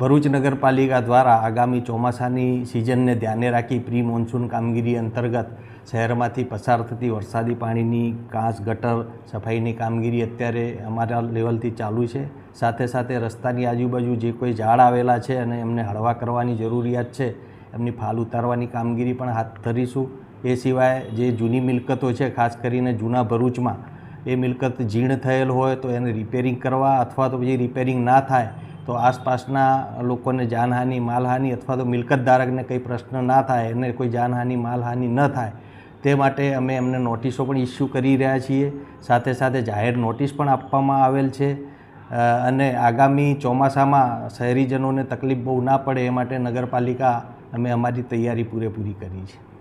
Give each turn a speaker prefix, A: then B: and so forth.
A: ભરૂચ નગરપાલિકા દ્વારા આગામી ચોમાસાની સિઝનને ધ્યાને રાખી પ્રી મોન્સૂન કામગીરી અંતર્ગત શહેરમાંથી પસાર થતી વરસાદી પાણીની કાંસ ગટર સફાઈની કામગીરી અત્યારે અમારા લેવલથી ચાલુ છે. સાથે સાથે રસ્તાની આજુબાજુ જે કોઈ ઝાડ આવેલા છે અને એમને હળવા કરવાની જરૂરિયાત છે, એમની ફાલ ઉતારવાની કામગીરી પણ હાથ ધરીશું. એ સિવાય જે જૂની મિલકતો છે, ખાસ કરીને જૂના ભરૂચમાં, એ મિલકત જીર્ણ થયેલ હોય તો એને રિપેરિંગ કરવા અથવા તો પછી રિપેરિંગ ના થાય તો આસપાસના લોકોને જાનહાનિ, માલહાનિ અથવા તો મિલકત ધારકને કંઈ પ્રશ્ન ના થાય, એને કોઈ જાનહાનિ, માલહાનિ ન થાય, તે માટે અમે એમને નોટિસો પણ ઇસ્યુ કરી રહ્યા છીએ. સાથે સાથે જાહેર નોટિસ પણ આપવામાં આવેલ છે. અને આગામી ચોમાસામાં શહેરીજનોને તકલીફ બહુ ના પડે, એ માટે નગરપાલિકા અમે અમારી તૈયારી પૂરેપૂરી કરી છે.